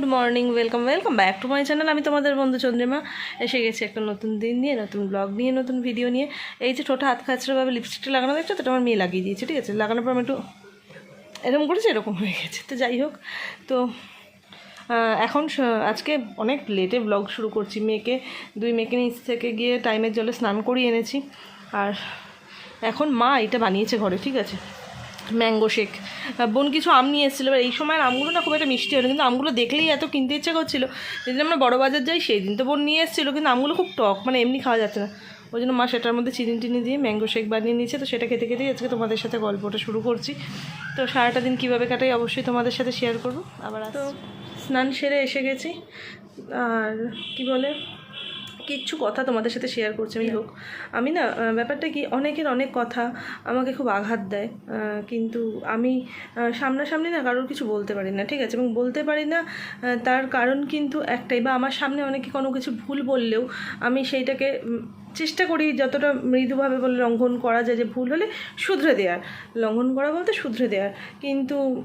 Good morning, welcome welcome back to my channel. আমি তোমাদের বন্ধু চন্দ্রিমা। এসে গেছি একটা নতুন দিন নিয়ে, নতুন ব্লগ নিয়ে, নতুন ভিডিও নিয়ে। এই যে ছোটো হাত খাচড়াভাবে লিপস্টিকটা লাগানো দেখছ? তো আমার মেয়ে লাগিয়ে দিয়েছে, ঠিক আছে? লাগানোর পর আমি একটু এরকম করেছে, এরকম হয়ে গেছে। তো যাই হোক, তো এখন আজকে অনেক লেটে ব্লগ শুরু করছি মেয়েকে। দুই মেয়েকে নিচ থেকে গিয়ে টাইমের জলে স্নান করিয়ে এনেছি। আর এখন মা এটা বানিয়েছে ঘরে, ঠিক আছে? Mango shake. বোন কিছু আম নিয়ে এসেছিল। এবার এই সময় আমগুলো না খুব একটা মিষ্টি হলো কিন্তু আমগুলো দেখলেই এত কিনতে ইচ্ছে করছিল। যেদিন আমরা বড় বাজার যাই সেই দিন তো বোন নিয়ে এসেছিল। কিন্তু আমগুলো খুব টক মানে এমনি খাওয়া যাচ্ছে না। ওই জন্য মা সেটার মধ্যে চিনি টিনি দিয়ে ম্যাঙ্গো শেক বানিয়ে নিয়েছে। তো সেটা খেতে খেতেই আজকে তোমাদের সাথে গল্পটা শুরু করছি। তো সারাটা দিন কীভাবে কাটাই অবশ্যই তোমাদের সাথে শেয়ার করব। আবার তো স্নান সেরে এসে গেছি। আর কি বলে? কিচ্ছু কথা তোমাদের সাথে শেয়ার করছি আমি হোক আমি না ব্যাপারটা কি অনেকের অনেক কথা আমাকে খুব আঘাত দেয় কিন্তু আমি সামনাসামনি না কারোর কিছু বলতে পারি না ঠিক আছে? এবং বলতে পারি না তার কারণ কিন্তু একটাই বা আমার সামনে অনেকে কোনো কিছু ভুল বললেও আমি সেইটাকে চেষ্টা করি যতটা মৃদুভাবে বলে লঙ্ঘন করা যায় যে ভুল হলে শুধরে দেওয়ার লঙ্ঘন করা বলতে শুধরে দেওয়ার কিন্তু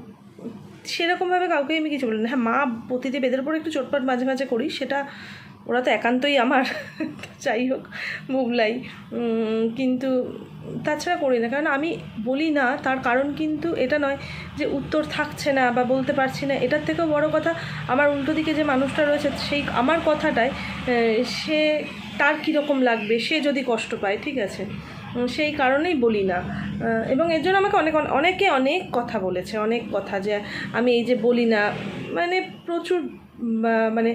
সেরকমভাবে কাউকে আমি কিছু বলি না। হ্যাঁ মা পতিতে বেদের উপর একটু চোটপাট মাঝে মাঝে করি সেটা ওরা তো একান্তই আমার যাই হোক, মুগলাই। কিন্তু তাছাড়া করি না, কারণ আমি বলি না, তার কারণ কিন্তু এটা নয় যে উত্তর থাকছে না বা বলতে পারছি না। এটার থেকেও বড় কথা, আমার উল্টো দিকে যে মানুষটা রয়েছে, সেই আমার কথাটায় সে তার কীরকম লাগবে, সে যদি কষ্ট পায়, ঠিক আছে? সেই কারণেই বলি না। এবং এর জন্য আমাকে অনেক, অনেকে অনেক কথা বলেছে, অনেক কথা যে আমি এই যে বলি না মানে প্রচুর মানে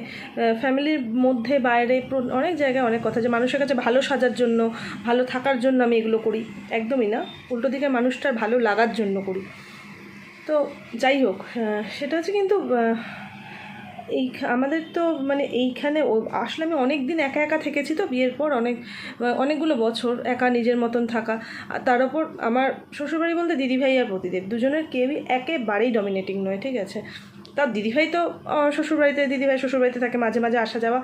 ফ্যামিলির মধ্যে, বাইরে অনেক জায়গায় অনেক কথা যে মানুষের কাছে ভালো সাজার জন্য, ভালো থাকার জন্য আমি এগুলো করি। একদমই না। উল্টো দিকে মানুষটার ভালো লাগার জন্য করি। তো যাই হোক সেটা হচ্ছে কিন্তু এই আমাদের তো মানে এইখানে আসলে আমি অনেক দিন একা একা থেকেছি তো বিয়ের পর, অনেক অনেকগুলো বছর একা নিজের মতন থাকা। তার ওপর আমার শ্বশুরবাড়ি বলতে দিদিভাই আর প্রতিদেব। দুজনের কেউই একেবারেই ডমিনেটিং নয়, ঠিক আছে? তার দিদিভাই তো শ্বশুরবাড়িতে, দিদিভাই শ্বশুরবাড়িতে থাকে, মাঝে মাঝে আসা যাওয়া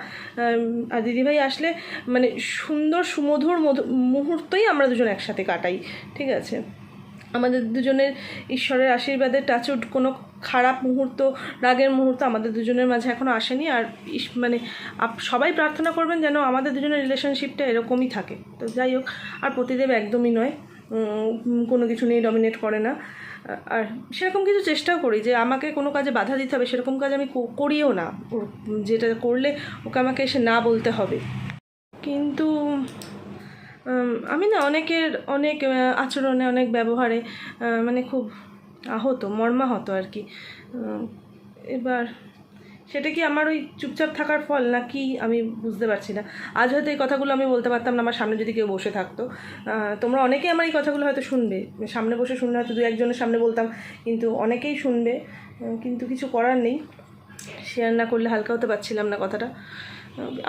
আর দিদিভাই আসলে মানে সুন্দর, সুমধুর মধু, মুহূর্তই আমরা দুজন একসাথে কাটাই, ঠিক আছে? আমাদের দুজনের ঈশ্বরের আশীর্বাদে টাচুট কোনো খারাপ মুহূর্ত, রাগের মুহূর্ত আমাদের দুজনের মাঝে এখনও আসেনি, আর মানে সবাই প্রার্থনা করবেন যেন আমাদের দুজনের রিলেশনশিপটা এরকমই থাকে। তো যাই হোক, আর প্রতিদেব একদমই নয়। কোনো কিছু নিয়ে ডমিনেট করে না। আর সেরকম কিছু চেষ্টাও করি যে আমাকে কোনো কাজে বাধা দিতে হবে, সেরকম কাজ আমি করিও না। যেটা করলে ওকে আমাকে এসে না বলতে হবে। কিন্তু আমি না অনেকের, অনেক আচরণে, অনেক ব্যবহারে মানে খুব আহত, মর্মাহত আর কি। এবার সেটা কি আমার ওই চুপচাপ থাকার ফল না কি আমি বুঝতে পারছি না। আজ হয়তো এই কথাগুলো আমি বলতে পারতাম না, আমার সামনে যদি কেউ বসে থাকতো। তোমরা অনেকেই আমার এই কথাগুলো হয়তো শুনবে। সামনে বসে শুনলে হয়তো দু একজনের সামনে বলতাম, কিন্তু অনেকেই শুনবে। কিন্তু কিছু করার নেই। শেয়ার না করলে হালকা হতে পারছিলাম না কথাটা।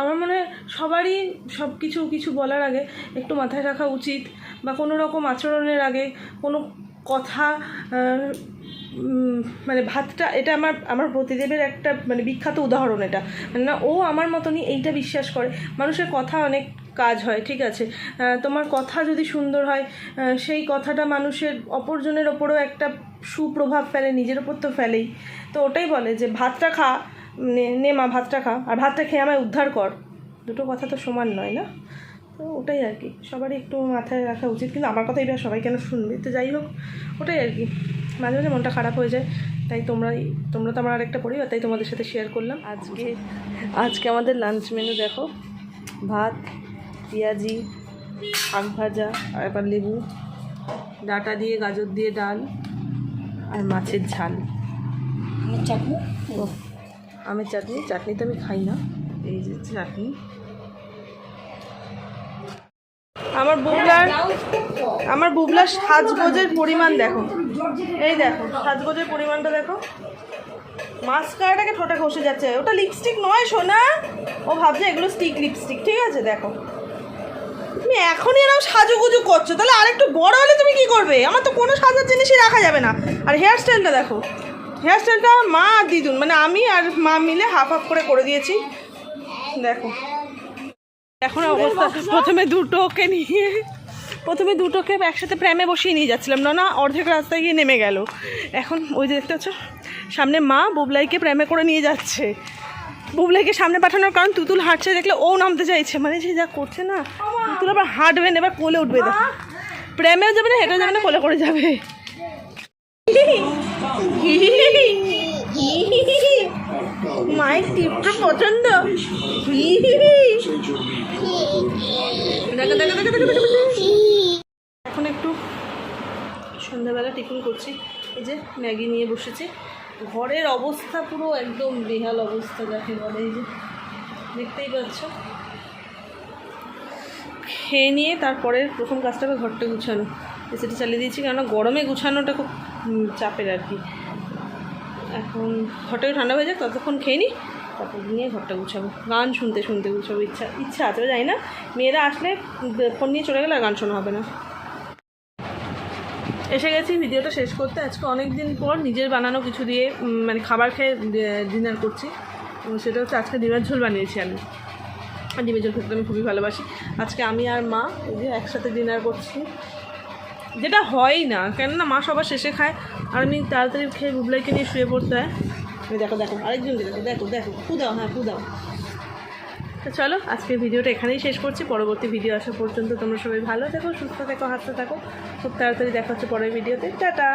আমার মনে হয় সবারই সব কিছু কিছু বলার আগে একটু মাথায় রাখা উচিত, বা কোনো রকম আচরণের আগে কোনো কথা মানে ভাতটা, এটা আমার আমার প্রতিদেবের একটা মানে বিখ্যাত উদাহরণ এটা। মানে না, ও আমার মতনই এইটা বিশ্বাস করে। মানুষের কথা অনেক কাজ হয়, ঠিক আছে? তোমার কথা যদি সুন্দর হয় সেই কথাটা মানুষের অপরজনের ওপরও একটা সুপ্রভাব ফেলে, নিজের ওপর তো ফেলেই। তো ওটাই বলে যে, ভাতটা খা নে মা, ভাতটা খা। আর ভাতটা খেয়ে আমায় উদ্ধার কর। দুটো কথা তো সমান নয় না? ওটাই আর কি। সবারই একটু মাথায় রাখা উচিত। কিন্তু আমার কথা এবার সবাই কেন শুনবে? তো যাই হোক ওটাই আর কি। মাঝে মাঝে মনটা খারাপ হয়ে যায়। তাই তোমরা তোমরা তো আমার আরেকটা পরিবার তাই তোমাদের সাথে শেয়ার করলাম। আজকে আজকে আমাদের লাঞ্চ মেনু দেখো। ভাত পেঁয়াজি শাক ভাজা আর এবার লেবু। ডাটা দিয়ে গাজর দিয়ে ডাল আর মাছের ঝাল। চাটনি? ও আমের চাটনি। চাটনি তো আমি খাই না। এই যে চাটনি। আমার বুবলার আমার বুবলার সাজগোজের পরিমাণ দেখো। এই দেখো, সাজগোজের পরিমাণটা দেখো। মাস্কারাটাকে ঠোঁটা ঘষে যাচ্ছে। ওটা লিপস্টিক নয়, সোনা। ও ভাবছে এগুলো স্টিক লিপস্টিক ঠিক আছে, দেখো। তুমি এখনই এরকম সাজুগুজু করছ। তাহলে আরেকটু বড় হলে তুমি কি করবে? আমার তো কোনো সাজার জিনিসই রাখা যাবে না। আর হেয়ার স্টাইলটা দেখো। হেয়ার স্টাইলটা মা আর দিদুন। মানে আমি আর মা মিলে হাফ হাফ করে করে দিয়েছি। দেখো। এখন অবস্থা, প্রথমে দুটোকে নিয়ে, প্রথমে দুটোকে একসাথে প্রেমে বসিয়ে নিয়ে যাচ্ছিলাম। না না অর্ধেক রাস্তায় গিয়ে নেমে গেল। এখন ওই যে দেখতে পাচ্ছ, সামনে মা বুবলাইকে প্রেমে করে নিয়ে যাচ্ছে। বুবলাইকে সামনে পাঠানোর কারণ তুতুল হাঁটছে দেখলে ও নামতে চাইছে। মানে সে যা করছে না, তুতুল আবার হাঁটবে না, এবার কোলে উঠবে দেখ প্রেমেও যাবে না হেঁটে যাবে না, কোলে করে যাবে। মায়ের টিপটা পছন্দ? এখন একটু সন্ধ্যাবেলা টিফিন করছি। এই যে ম্যাগি নিয়ে বসেছি। ঘরের অবস্থা পুরো একদম বেহাল অবস্থা যাকে বলে এই যে। দেখতেই পাচ্ছ। খেয়ে নিয়ে তারপরে প্রথম কাজটা হবে ঘরটা গুছানো। এসিটা চালিয়ে দিয়েছি, কেননা গরমে গুছানোটা খুব চাপের আর কি। এখন ঘরটাকে ঠান্ডা হয়ে যাক, ততক্ষণ খেয়ে নিই তারপর নিয়ে ঘরটা গুছাবো। গান শুনতে শুনতে গুছাবো। ইচ্ছা ইচ্ছা আছে যাই না। মেয়েরা আসলে ফোন নিয়ে চলে গেলে গান শোনা হবে না। এসে গেছি, ভিডিওটা শেষ করতে। আজকে অনেক দিন পর নিজের বানানো কিছু দিয়ে মানে খাবার খেয়ে ডিনার করছি। সেটা হচ্ছে আজকে ডিমের ঝোল বানিয়েছি আমি। ডিমের ঝোল খেতে আমি খুবই ভালোবাসি। আজকে আমি আর মা এই যে একসাথে ডিনার করছি। যেটা হয় না, কেননা মা সবার শেষে খায়। আর আমি তাড়াতাড়ি খেয়ে বুবলাইকে নিয়ে শুয়ে পড়তে হয়। দেখো দেখো, আরেকজন দেখো দেখো দেখো দাও হ্যাঁ দাও তো চলো আজকে ভিডিওটা এখানেই শেষ করছি। পরবর্তী ভিডিও আসা পর্যন্ত তোমরা সবাই ভালো থাকো, সুস্থ থাকো, হাসতে থাকো। খুব তাড়াতাড়ি দেখা হচ্ছে পরের ভিডিওতে। টাটা!